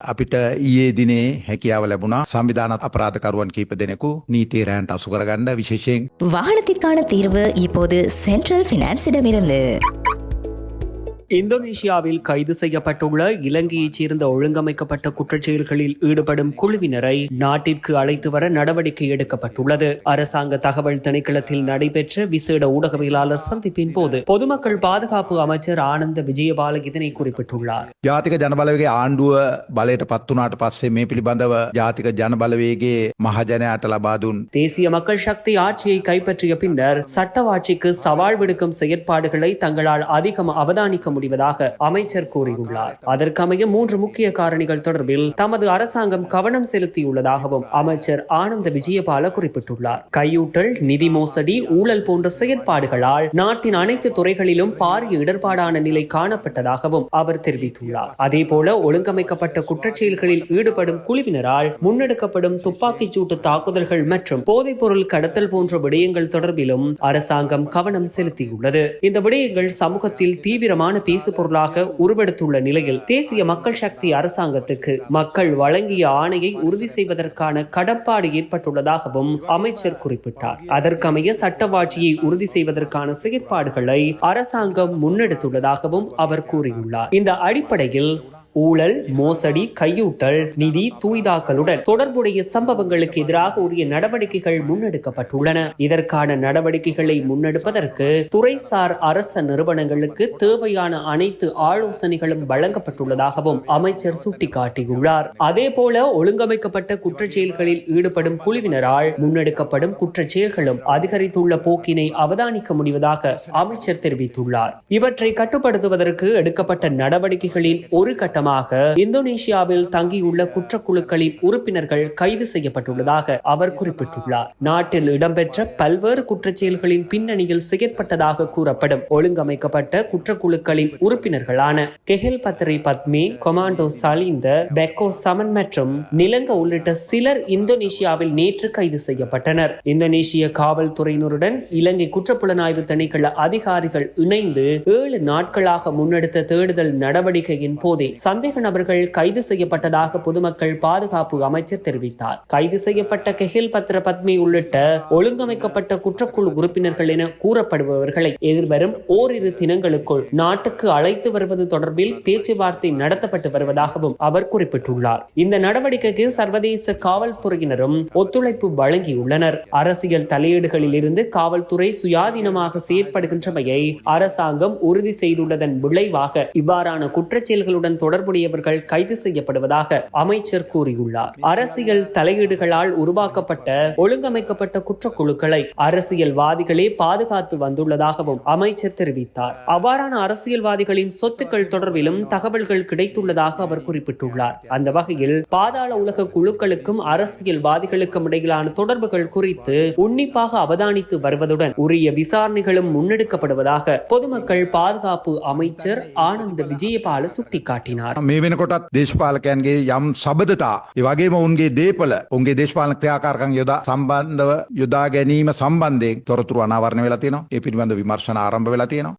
අපිට ඊයේ දිනේ හැකියාව ලැබුණා සංවිධාන අපරාධකරුවන් කීප දෙනෙකු නීතිය රෑන්ට අසු කරගන්න විශේෂයෙන් வாகனத்திற்கான தீர்வு இப்போது சென்ட்ரல் பினான்ஸிடமிருந்து இந்தோனேஷியாவில் கைது செய்யப்பட்டுள்ள இலங்கையைச் சேர்ந்த ஒழுங்கமைக்கப்பட்ட குற்றச்செயல்களில் ஈடுபடும் குழுவினரை நாட்டிற்கு அழைத்து வர நடவடிக்கை எடுக்கப்பட்டுள்ளது அரசாங்க தகவல் திணைக்களத்தில் நடைபெற்ற விசேட ஊடகவியலாளர் சந்திப்பின் போது பொதுமக்கள் பாதுகாப்பு அமைச்சர் ஆனந்த விஜயபால இதனை குறிப்பிட்டுள்ளார் ජාතික ජනබලවගේ ආණ්ඩුව බලයට පත්වනාට පස්සේ මේ පිළිබඳව ජාතික ජනබලවේගේ මහජනයාට ලබාදුන් தேசிய மக்கள் சக்தி ஆட்சியை கைப்பற்றிய பின்னர் சட்டவாட்சிக்கு சவால் விடுக்கும் செயற்பாடுகளை தங்களால் அதிகம் அவதானிக்க முடிவதாக அமைச்சர் கூறியுள்ளார். அதற்கமைய மூன்று முக்கிய காரணிகள் தொடர்பில் தமது அரசாங்கம் கவனம் செலுத்தியுள்ளதாகவும் அமைச்சர் ஆனந்த விஜயபால குறிப்பிட்டுள்ளார். கையூட்டல் நிதி மோசடி ஊழல் போன்ற செயற்பாடுகளால் நாட்டின் அனைத்து துறைகளிலும் பாரிய இடர்பாடான நிலை காணப்பட்டதாகவும் அவர் தெரிவித்துள்ளார். அதேபோல ஒழுங்கமைக்கப்பட்ட குற்றச்செயல்களில் ஈடுபடும் குழுவினரால் முன்னெடுக்கப்படும் துப்பாக்கிச் சூட்டு தாக்குதல்கள் மற்றும் போதைப்பொருள் கடத்தல் போன்ற விடயங்கள் தொடர்பிலும் அரசாங்கம் கவனம் செலுத்தியுள்ளது. இந்த விடயங்கள் சமூகத்தில் தீவிரமான பேசு பொருளாக உருவெடுத்துள்ள நிலையில் தேசிய மக்கள் சக்தி அரசாங்கத்துக்கு மக்கள் வழங்கிய ஆணையை உறுதி செய்வதற்கான கடப்பாடு ஏற்பட்டுள்ளதாகவும் அமைச்சர் குறிப்பிட்டார். அதற்கமைய சட்டவாட்சியை உறுதி செய்வதற்கான செயற்பாடுகளை அரசாங்கம் முன்னெடுத்துள்ளதாகவும் அவர் கூறியுள்ளார். இந்த அடிப்படையில் ஊழல் மோசடி கையூட்டல் நிதி தூய்தாக்கலுடன் தொடர்புடைய சம்பவங்களுக்கு எதிராக உரிய நடவடிக்கைகள் முன்னெடுக்கப்பட்டுள்ளன. இதற்கான நடவடிக்கைகளை முன்னெடுப்பதற்கு துறைசார் அரச நிறுவனங்களுக்கு தேவையான அனைத்து ஆலோசனைகளும் வழங்கப்பட்டுள்ளதாகவும் அமைச்சர் சுட்டிக்காட்டியுள்ளார். அதேபோல ஒழுங்கமைக்கப்பட்ட குற்றச்செயல்களில் ஈடுபடும் குழுவினரால் முன்னெடுக்கப்படும் குற்றச்செயல்களும் அதிகரித்துள்ள போக்கினை அவதானிக்க முடிவதாக அமைச்சர் தெரிவித்துள்ளார். இவற்றை கட்டுப்படுத்துவதற்கு எடுக்கப்பட்ட நடவடிக்கைகளின் ஒரு கட்ட கட்டமாக இந்தோனேஷியாவில் தங்கியுள்ள குற்றக்குழுக்களின் உறுப்பினர்கள் கைது செய்யப்பட்டுள்ளதாக அவர் குறிப்பிட்டுள்ளார். நாட்டில் இடம்பெற்ற பல்வேறு குற்றச்செயல்களின் பின்னணியில் செயற்பட்டதாக கூறப்படும் ஒழுங்கமைக்கப்பட்ட குற்றக்குழுக்களின் உறுப்பினர்களான கெஹில் பத்ரி பத்மி கொமாண்டோ சலீந்த பெக்கோ சமன் மற்றும் நிலங்க உள்ளிட்ட சிலர் இந்தோனேஷியாவில் நேற்று கைது செய்யப்பட்டனர். இந்தோனேஷிய காவல்துறையினருடன் இலங்கை குற்றப்புலனாய்வு திணைக்கள அதிகாரிகள் இணைந்து ஏழு நாட்களாக முன்னெடுத்த தேடுதல் நடவடிக்கையின் போதே சந்தேக நபர்கள் கைது செய்யப்பட்டதாக பொதுமக்கள் பாதுகாப்பு அமைச்சர் தெரிவித்தார். கைது செய்யப்பட்ட கெஹில் பத்ர பத்மி உள்ளிட்ட ஒழுங்கமைக்கப்பட்ட குற்றக்குழு உறுப்பினர்கள் என கூறப்படுபவர்களை எதிர்வரும் ஓரிரு தினங்களுக்குள் நாட்டுக்கு அழைத்து வருவது தொடர்பில் பேச்சுவார்த்தை நடத்தப்பட்டு வருவதாகவும் அவர் குறிப்பிட்டுள்ளார். இந்த நடவடிக்கைக்கு சர்வதேச காவல்துறையினரும் ஒத்துழைப்பு வழங்கியுள்ளனர். அரசியல் தலையீடுகளில் இருந்து காவல்துறை சுயாதீனமாக செயற்படுகின்றமையை அரசாங்கம் உறுதி செய்துள்ளதன் விளைவாக இவ்வாறான குற்றச்செயல்களுடன் தொடர்புடையவர்கள் கைது செய்யப்படுவதாக அமைச்சர் கூறியுள்ளார். அரசியல் தலையீடுகளால் உருவாக்கப்பட்ட ஒழுங்கமைக்கப்பட்ட குற்றக்குழுக்களை அரசியல்வாதிகளே பாதுகாத்து வந்துள்ளதாகவும் அமைச்சர் தெரிவித்தார். அவ்வாறான அரசியல்வாதிகளின் சொத்துக்கள் தொடர்பிலும் தகவல்கள் கிடைத்துள்ளதாக அவர் குறிப்பிட்டுள்ளார். அந்த வகையில் பாதாள உலக குழுக்களுக்கும் அரசியல்வாதிகளுக்கும் இடையிலான தொடர்புகள் குறித்து உன்னிப்பாக அவதானித்து வருவதுடன் உரிய விசாரணைகளும் முன்னெடுக்கப்படுவதாக பொதுமக்கள் பாதுகாப்பு அமைச்சர் ஆனந்த விஜயபால சுட்டிக்காட்டினார். මේ වෙනකොටත් දේශපාලකයන්ගේ යම් සබදතා ඒවගේම උන්ගේ දේපල උන්ගේ දේශපාලන ක්‍රියාකාරකම් යොදා සම්බන්ධව යොදා ගැනීම සම්බන්ධයෙන් තොරතුරු අනාවරණය වෙලා තියෙනවා. ඒ පිළිබඳ විමර්ශන ආරම්භ වෙලා තියෙනවා.